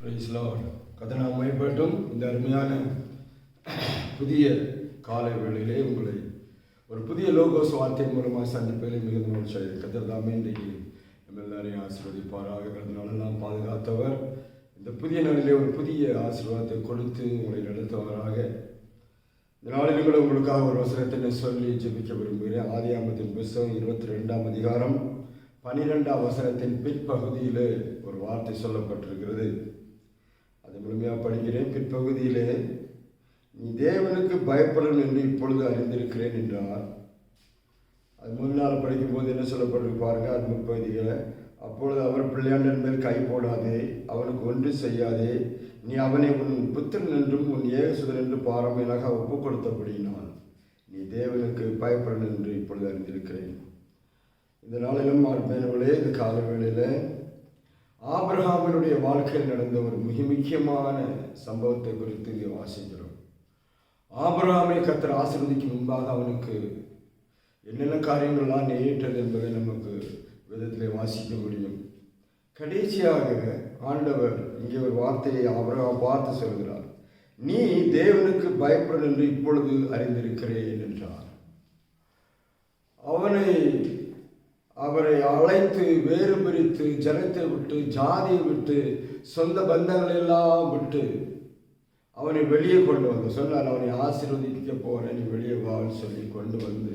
Price Lord கதை நாம் மேம்பட்டும். இந்த அருமையான புதிய காலை வேளையிலே உங்களை ஒரு புதிய லோகோஸ் வார்த்தை மூலமாக சந்திப்பதிலே மிகுந்த மகிழ்ச்சி கத்தர் தாமே இன்றைக்கு நம்ம எல்லாரையும் ஆசீர்வதிப்பாராக. கடந்த நாளெல்லாம் பாதுகாத்தவர். இந்த புதிய நாளிலே ஒரு புதிய ஆசீர்வாதத்தை கொடுத்து உங்களை நடத்தவராக. இந்த நாளில் கூட உங்களுக்காக ஒரு வசனத்தை சொல்லி ஜெபிக்க விரும்புகிறேன். ஆதியாமத்தின் புஸ்தகம் இருபத்தி ரெண்டாம் அதிகாரம் பனிரெண்டாம் வசனத்தின் பிற்பகுதியிலே ஒரு வார்த்தை சொல்லப்பட்டிருக்கிறது. அதை முழுமையாக படிக்கிறேன். பிற்பகுதியிலே நீ தேவனுக்கு பயப்படும் என்று இப்பொழுது அறிந்திருக்கிறேன் என்றார். அது முன்னால் படிக்கும்போது என்ன சொல்லப்பட்டிருக்கு பாருங்க அது முற்பகுதியில். அப்பொழுது அவர் பிள்ளையாண்டன் மேல் கை போடாதே அவனுக்கு ஒன்று செய்யாதே நீ அவனை உன் புத்திரன் என்றும் உன் ஏகசுதன் என்று பாரம்பரியாக ஒப்புக் கொடுத்தபடியினால் நீ தேவனுக்கு பயப்படணும் என்று இப்பொழுது அறிந்திருக்கிறேன். இந்த நாளிலும் ஆர்ப்பேனவர்களே இந்த கால வேளையில் ஆபிரகாமினுடைய வாழ்க்கையில் நடந்த ஒரு மிக முக்கியமான சம்பவத்தை குறித்து இங்கே வாசிக்கிறோம். ஆபிரஹாமை கத்தர் ஆசிர்வதிக்கு முன்பாக அவனுக்கு என்னென்ன காரியங்கள்லாம் நேரிட்டது என்பதை நமக்கு விதத்தில் வாசிக்க முடியும். கடைசியாக ஆண்டவர் இங்கே ஒரு வார்த்தையை ஆபிரகாம் பார்த்து சொல்கிறார். நீ தேவனுக்கு பயப்படும் என்று இப்பொழுது அறிந்திருக்கிறேன் என்றார். அவனை அவரை அழைத்து வேறு பிரித்து ஜனத்தை விட்டு ஜாதியை விட்டு சொந்த பந்தங்கள் எல்லாம் விட்டு அவனை வெளியே கொண்டு வந்து சொன்னார் அவனை ஆசீர்வதிக்க போறேன் நீ வெளியே வான்னு சொல்லி கொண்டு வந்து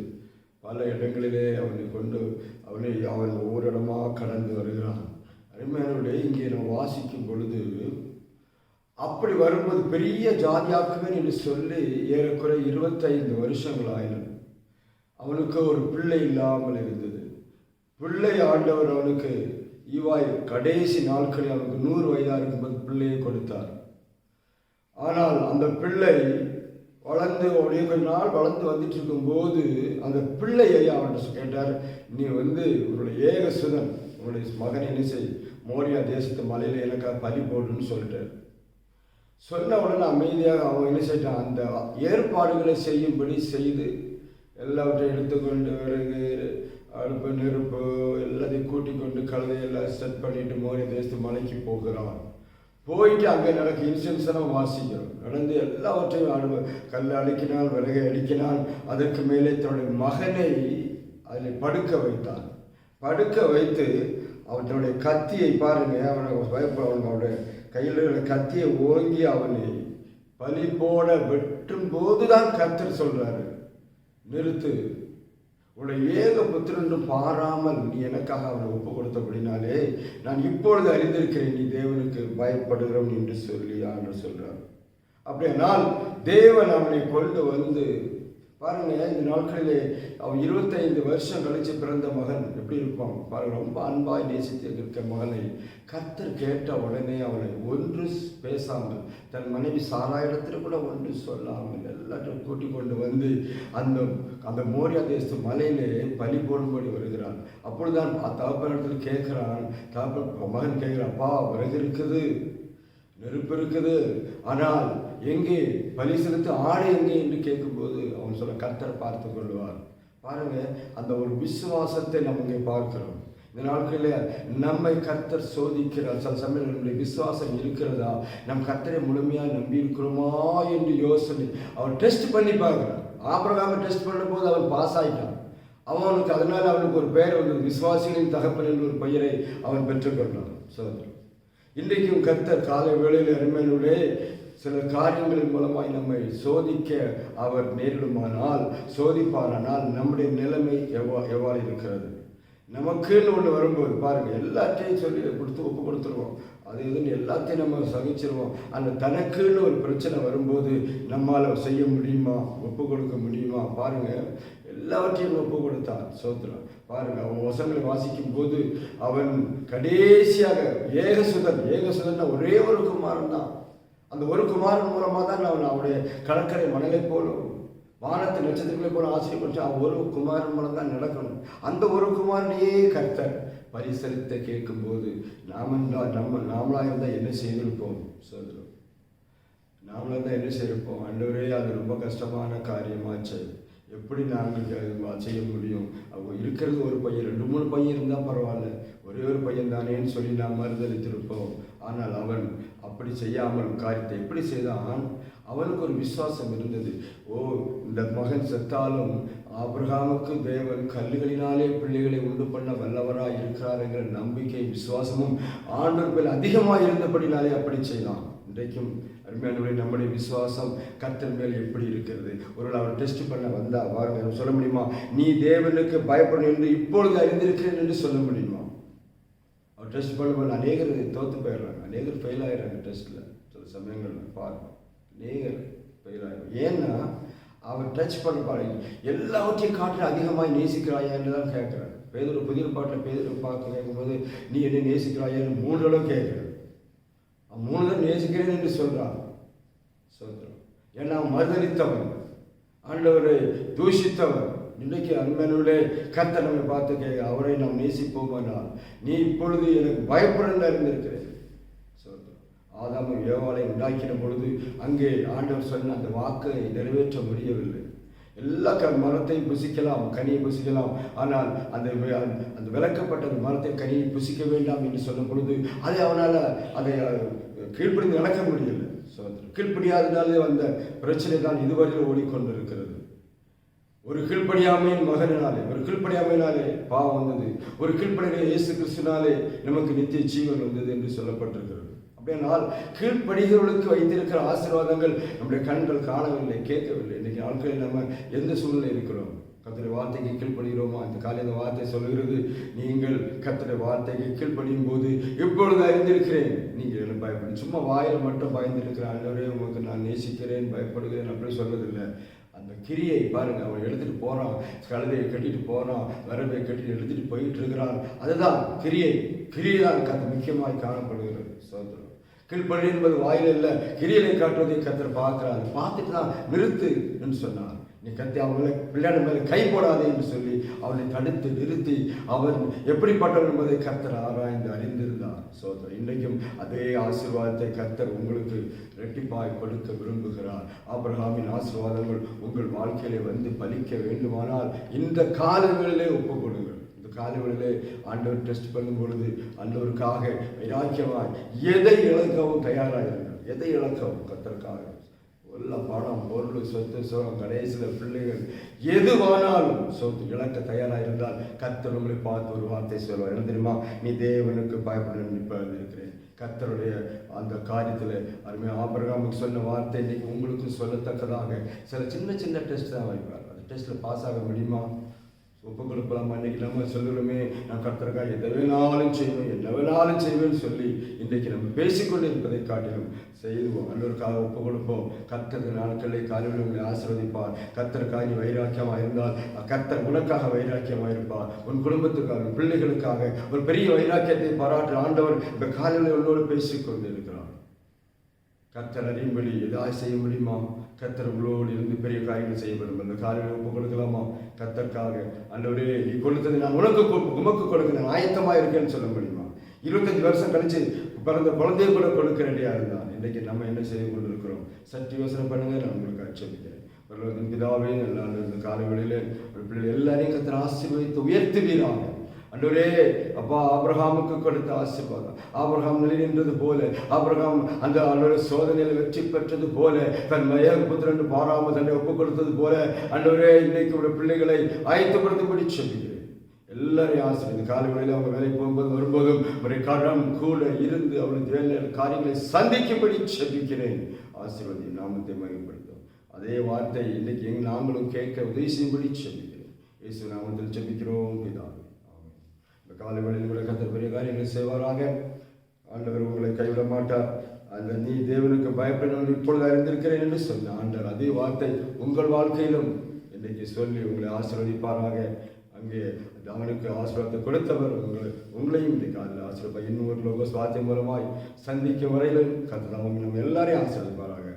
பல இடங்களிலே அவனை கொண்டு அவனை அவன் ஒவ்வொரு கடந்து வருகிறான். அருமையானவர்களே இங்கே நான் வாசிக்கும் பொழுது அப்படி வரும்போது பெரிய ஜாதியாக்குவேன் என்று சொல்லி ஏறக்குறை இருபத்தைந்து வருஷங்கள் ஆயினும் அவனுக்கு ஒரு பிள்ளை இல்லாமல் இருந்தது. பிள்ளை ஆண்டவர் அவனுக்கு ஈவாய் கடைசி நாட்களில் அவனுக்கு நூறு வயதாக இருக்கும்போது பிள்ளையை கொடுத்தார். ஆனால் அந்த பிள்ளை வளர்ந்து ஒரு நாள் வளர்ந்து வந்துட்டு இருக்கும்போது அந்த பிள்ளையை அவன்கிட்ட கேட்டார் நீ வந்து உன்னுடைய ஏக சுதன் உன்னுடைய மகன் என்ன செய்? மோரியா தேசத்து மலையில் எனக்காக பலி போடுன்னு சொல்லிட்டார். சொன்ன உடனே அமைதியாக அவன் என்ன செய்யிட்டான் அந்த ஏற்பாடுகளை செய்யும்படி செய்து எல்லாவற்றையும் எடுத்துக்கொண்டு பிறகு அடுப்பு நெருப்பு எல்லாத்தையும் கூட்டி கொண்டு கழுதையெல்லாம் செட் பண்ணிட்டு மோரி தேசத்து மலைக்கு போகிறான். போயிட்டு அங்கே நடக்க இன்சூரன்ஸ் வாசிக்கிறோம் நடந்து எல்லாவற்றையும் அனு கல் அடிக்கினால் விலகை அடிக்கினால் அதற்கு மேலே தன்னுடைய மகனை அதில் படுக்க வைத்தான். படுக்க வைத்து அவனுடைய கத்தியை பாருங்கள் அவனை பயப்பட அவனுடைய கையில் இருக்கிற கத்தியை ஓங்கி அவனை பலி போட வெட்டும் போதுதான் கத்தர் சொல்கிறாரு நிறுத்து. உன்னுடைய ஏக புத்திரன் பாராமல் நீ எனக்காக அவனை ஒப்பு கொடுத்தபடினாலே நான் இப்பொழுது அறிந்திருக்கிறேன் நீ தேவனுக்கு பயப்படுகிறோம் என்று சொல்லி ஆண்டு சொல்றார். அப்படியானால் தேவன் அவனை கொண்டு வந்து பாருங்களேன் இந்த நாட்களிலே அவன் இருபத்தைந்து வருஷம் கழித்து பிறந்த மகன். எப்படி இருப்பான்? பாருங்கள் ரொம்ப அன்பாய் நேசித்து இருக்க மகனை. கத்தர் கேட்ட உடனே அவனை ஒன்று பேசாமல் தன் மனைவி சாரா இடத்துல கூட ஒன்று சொல்லாமல் எல்லாத்தையும் கூட்டி கொண்டு வந்து அந்த அந்த மோரியா தேசத்து மலையிலே பலி போடும்படி வருகிறான். அப்பொழுதுதான் இடத்துல கேட்குறான் தகப்பன் மகன் கேட்குறான் அப்பா விறகு இருக்குது நெருப்பு இருக்குது. ஆனால் எங்கே பலி செலுத்து ஆடை எங்கே என்று கேட்கும்போது அவன் சொல்ல கர்த்தர் பார்த்து கொள்வார். பாருங்க அந்த ஒரு விசுவாசத்தை நம்ம இங்கே பார்க்கிறோம். இந்த நாட்களில் நம்மை கர்த்தர் சோதிக்கிறார். சில சமயம் நம்முடைய விசுவாசம் இருக்கிறதா? நம் கர்த்தரை முழுமையாக நம்பி இருக்கிறோமா என்று யோசனை. அவன் டெஸ்ட் பண்ணி பார்க்குறான் ஆபிரகாம டெஸ்ட் பண்ணும்போது அவன் பாஸ் ஆகிட்டான் அவனுக்கு அதனால் அவனுக்கு ஒரு பெயர் வந்தது. விசுவாசிகளின் தகப்பன் என்று ஒரு பெயரை அவன் பெற்றுக்கொண்டான். சோதரன் இன்றைக்கும் கர்த்தர் காலை வேளையில் அருமையினுடைய சில காரியங்களின் மூலமாய் நம்மை சோதிக்க அவர் நேரிடுமானால் சோதிப்பாரானால் நம்முடைய நிலைமை எவ்வா எவ்வாறு இருக்கிறது? நமக்குன்னு ஒன்று வரும்போது பாருங்கள் எல்லாத்தையும் சொல்லி கொடுத்து ஒப்பு கொடுத்துருவோம். அது இதுன்னு எல்லாத்தையும் நம்ம சகிச்சிருவோம். அந்த தனக்குன்னு ஒரு பிரச்சனை வரும்போது நம்மால் செய்ய முடியுமா? ஒப்பு கொடுக்க முடியுமா? பாருங்கள் எல்லாவற்றையும் ஒப்பு கொடுத்தான் சோத்திரம். பாருங்கள் அவன் வசங்களை வாசிக்கும் போது அவன் கடைசியாக ஏகசுதன் ஏகசுதன் ஒரே ஒரு குமாரன் தான் அந்த ஒரு குமாரன் மூலமாக தான் அவன் அவனுடைய கடற்கரை மணலை போலும் வானத்து நட்சத்திரங்களை போல ஆசைப்பட்டு அவன் ஒரு குமாரன் மூலம் தான் நடக்கணும். அந்த ஒரு குமாரனையே கர்த்தர் பரிசலித்த கேட்கும்போது நாம நம்ம நாமளாக இருந்தால் என்ன செய்திருப்போம் சோதரம் நாமளாக இருந்தால் என்ன செய்திருப்போம்? அண்டவரே அது ரொம்ப கஷ்டமான காரியமாச்சு. எப்படி நாங்கள் செய்ய முடியும்? அவங்க இருக்கிறது ஒரு பையன் ரெண்டு மூணு பையன் இருந்தால் பரவாயில்ல. ஒரே ஒரு பையன் தானேன்னு சொல்லி நாம் மறுதளித்திருப்போம் ஆனால் அவன் அப்படி செய்யாமல் காரியத்தை எப்படி செய்தான்? அவனுக்கு ஒரு விசுவாசம் இருந்தது. ஓ இந்த மகன் செத்தாலும் ஆபிரகாமுக்கு தேவன் கல்லுகளினாலே பிள்ளைகளை உண்டு பண்ண வல்லவராக இருக்கிறார் என்கிற நம்பிக்கை விசுவாசமும் ஆண்டவர் மேல் அதிகமாக இருந்தபடினாலே அப்படி செய்தான். இன்றைக்கும் அருமையானவர்களே நம்முடைய விசுவாசம் கர்த்தர் மேல் எப்படி இருக்கிறது? ஒரு அவர் டெஸ்ட் பண்ண வந்தா வாருங்க சொல்ல முடியுமா? நீ தேவனுக்கு பயப்படும் என்று இப்பொழுது அறிந்திருக்கிறேன் என்று சொல்ல முடியுமா? டெஸ்ட் பண்ணும்போது அநேகர் தோற்று போயிடுறாங்க. அநேகர் ஃபெயில் ஆயிடுறாங்க டெஸ்ட்டில் சில சமயங்களில் பாருங்க. அநேகர் ஃபெயில் ஆகிடும் ஏன்னா அவர் டச் பண்ண பாருங்க. எல்லாவற்றையும் காட்டில் அதிகமாக நேசிக்கிறாயா என்று தான் கேட்குறாரு. பேதொரு புதிய பாட்டில் பேதொரு பார்க்க கேட்கும்போது நீ என்ன நேசிக்கிறாயான்னு மூணு தடவை கேட்குறாரு. அவன் மூணு தடவை நேசிக்கிறேன் என்று சொல்கிறான் சொல்கிறான் ஏன்னா அவன் மறுதளித்தவன் ஆண்டவர் தூஷித்தவன். இன்றைக்கு அன்பனுடைய கத்த நம்ம பார்த்து கே அவரை நாம் நேசிப்போமானால் நீ இப்பொழுது எனக்கு பயப்படல இருந்திருக்கிறேன் ஆதாம ஆதாமும் உண்டாக்கின பொழுது அங்கே ஆண்டவர் சொன்ன அந்த வாக்கை நிறைவேற்ற முடியவில்லை. எல்லா க மரத்தையும் புசிக்கலாம் கனியை புசிக்கலாம். ஆனால் அந்த அந்த விளக்கப்பட்ட அந்த மரத்தை கனியை புசிக்க வேண்டாம் என்று சொன்ன பொழுது அதை அவனால் அதை கீழ்ப்படிந்து நடக்க முடியலை சோதரர் கீழ்ப்படியாதனாலே வந்த பிரச்சனை தான் இதுவரையில் ஓடிக்கொண்டிருக்கிறது. ஒரு கீழ்ப்படியாமையின் மகனாலே ஒரு கீழ்ப்படியாமையினாலே பாவம் வந்தது. ஒரு கீழ்ப்படிய இயேசு கிறிஸ்துனாலே நமக்கு நித்திய ஜீவன் வந்தது என்று சொல்லப்பட்டிருக்கிறது. அப்படியானால் கீழ்ப்படிகிறவர்களுக்கு வைத்திருக்கிற ஆசீர்வாதங்கள் நம்முடைய கண்கள் காணவில்லை கேட்கவில்லை. இன்னைக்கு நாட்களில் நம்ம எந்த சூழ்நிலை இருக்கிறோம்? கர்த்தருடைய வார்த்தைக்கு கீழ்ப்படுகிறோமா? இந்த காலை இந்த வார்த்தை சொல்கிறது நீங்கள் கர்த்தருடைய வார்த்தைக்கு கீழ்ப்படியும் போது இப்பொழுது அறிந்திருக்கிறேன். நீங்கள் என்ன பயப்படும் சும்மா வாயில் மட்டும் பயந்திருக்கிற ஆண்டவரே உங்களுக்கு நான் நேசிக்கிறேன் பயப்படுகிறேன் அப்படி சொல்வதில்லை அந்த கிரியை பாருங்கள் அவன் எழுதிட்டு போகிறான் கழுதையை கட்டிட்டு போகிறான் வரவை கட்டிட்டு எழுதிட்டு போயிட்டு இருக்கிறான். அதுதான் கிரியை. கிரியை தான் கத்த முக்கியமாக காணப்படுகிறது. சோதரம் கீழ்ப்படி என்பது வாயில் இல்லை. கிரியலை காட்டுவதை கத்தர் பார்க்கிறார். பார்த்துட்டு தான் நிறுத்து என்று சொன்னார். நீ கத்தி அவங்களை பிள்ளைகள் மேலே கை போடாதே என்று சொல்லி அவனை தடுத்து நிறுத்தி அவன் எப்படிப்பட்டவன் என்பதை கர்த்தர் ஆராய்ந்து அறிந்திருந்தார். சோதரர் இன்றைக்கும் அதே ஆசீர்வாதத்தை கர்த்தர் உங்களுக்கு ரெட்டிப்பாய் கொடுக்க விரும்புகிறார். ஆபிரகாமின் ஆசீர்வாதங்கள் உங்கள் வாழ்க்கையிலே வந்து பலிக்க வேண்டுமானால் இந்த காலங்களிலே ஒப்பு கொடுங்கள். இந்த காலங்களிலே ஆண்டவர் டெஸ்ட் பண்ணும் பொழுது ஆண்டவருக்காக வைராக்கியமாய் எதை இழக்கவும் தயாராக எதை இழக்கவும் கத்தருக்காக உள்ள பணம் பொருள் சொத்து சுகம் கடைசியில் பிள்ளைகள் எதுவானாலும் சொத்து இழக்க தயாராக இருந்தால் கத்தர் உங்களை பார்த்து ஒரு வார்த்தை சொல்வார். என்ன தெரியுமா? நீ தேவனுக்கு பயப்பட நிற்பாக இருக்கிறேன். கர்த்தருடைய அந்த காரியத்தில் அருமையாக ஆபரகாமுக்கு சொன்ன வார்த்தை இன்னைக்கு உங்களுக்கும் சொல்லத்தக்கதாக சில சின்ன சின்ன டெஸ்ட் தான் வைப்பார் அந்த டெஸ்ட்டில் பாஸ் ஆக முடியுமா? ஒப்பு கொடுக்கலாம் இன்றைக்கி நம்ம சொல்லுறோமே. நான் கர்த்தருக்காக எதை வேணாலும் செய்வேன் என்ன வேணாலும் செய்வேன்னு சொல்லி இன்றைக்கு நம்ம பேசிக்கொண்டு இருப்பதை காட்டிலும் செய்துவோம் அல்லோருக்காக ஒப்பு கொடுப்போம் கர்த்தர் நாட்களை காலையில் உங்களை ஆசிர்வதிப்பார். கர்த்தருக்காக நீ வைராக்கியமாக இருந்தால் கர்த்தர் உனக்காக வைராக்கியமாக இருப்பார். உன் குடும்பத்துக்காக பிள்ளைகளுக்காக ஒரு பெரிய வைராக்கியத்தை பாராட்டு ஆண்டவர் இந்த காலையில் உன்னோடு பேசிக்கொண்டு இருக்கிறார். கர்த்தர் அறியும்படி ஏதாவது செய்ய முடியுமா? கத்தர் உங்களோடு இருந்து பெரிய காரியங்கள் செய்யப்படும் அந்த காரியங்களை ஒப்பு கொடுக்கலாமா? கத்தற்காக ஆண்டவரே நீ கொடுத்தது நான் உனக்கு கொடு- உமக்கு கொடுக்க நான் ஆயத்தமாக இருக்கேன்னு சொல்ல முடியுமா இருபத்தஞ்சு வருஷம் கழிச்சு பிறந்த குழந்தைய கூட கொடுக்க வேண்டியா இருந்தான். இன்றைக்கு நம்ம என்ன செய்து கொண்டு இருக்கிறோம் சற்று யோசனை பண்ணுங்க நான் உங்களுக்கு அச்சமிக்கிறேன் ஒரு பிதாவே நல்லா இந்த காலவெளியில் ஒரு பிள்ளை எல்லாரையும் கத்தர் ஆசீர்வதித்து உயர்த்துவீராங்க அன்றவரே அப்பா ஆபிரகாமுக்கு கொடுத்த ஆசிர்வாதம் ஆபிரகாம் நிலை நின்றது போல ஆபிரகாம் அந்த அன்றோட சோதனையில் வெற்றி பெற்றது போல தன் மய புத்திரன் பாராம தன்னை ஒப்பு கொடுத்தது போல அன்றவரே இன்னைக்கு உடைய பிள்ளைகளை ஆயத்தப்படுத்தும்படி சொல்லுகிறேன் எல்லாரையும் ஆசிரியர் காலை வேளையில் அவங்க வேலைக்கு போகும்போது வரும்போதும் ஒரு கடம் கூட இருந்து அவருடைய வேலை காரியங்களை சந்திக்கும்படி செபிக்கிறேன் ஆசீர்வதி நாமத்தை மகிமைப்படுத்தும் அதே வார்த்தை இன்னைக்கு எங்க நாங்களும் கேட்க உதவி செய்யும்படி செபிக்கிறேன் இயேசு நாமத்தில் செபிக்கிறோம் பிதாவே ஆமென். இந்த கூட பெரிய காரியங்களை செய்வாராக. ஆண்டவர் உங்களை கைவிட மாட்டார். அந்த நீ தேவனுக்கு பயப்பட இப்பொழுது அறிந்திருக்கிறேன் என்று சொன்ன ஆண்டவர் அதே வார்த்தை உங்கள் வாழ்க்கையிலும் இன்றைக்கு சொல்லி உங்களை ஆசீர்வதிப்பாராக. அங்கே அவனுக்கு ஆசீர்வாதத்தை கொடுத்தவர் உங்களை உங்களையும் இன்னைக்கு அதில் ஆசீர்வாதம் இன்னும் ஒரு லோக சுவாத்தியம் மூலமாய் சந்திக்கும் வரையிலும் கத்தர் அவங்க நம்ம எல்லாரையும் ஆசீர்வதிப்பாராக.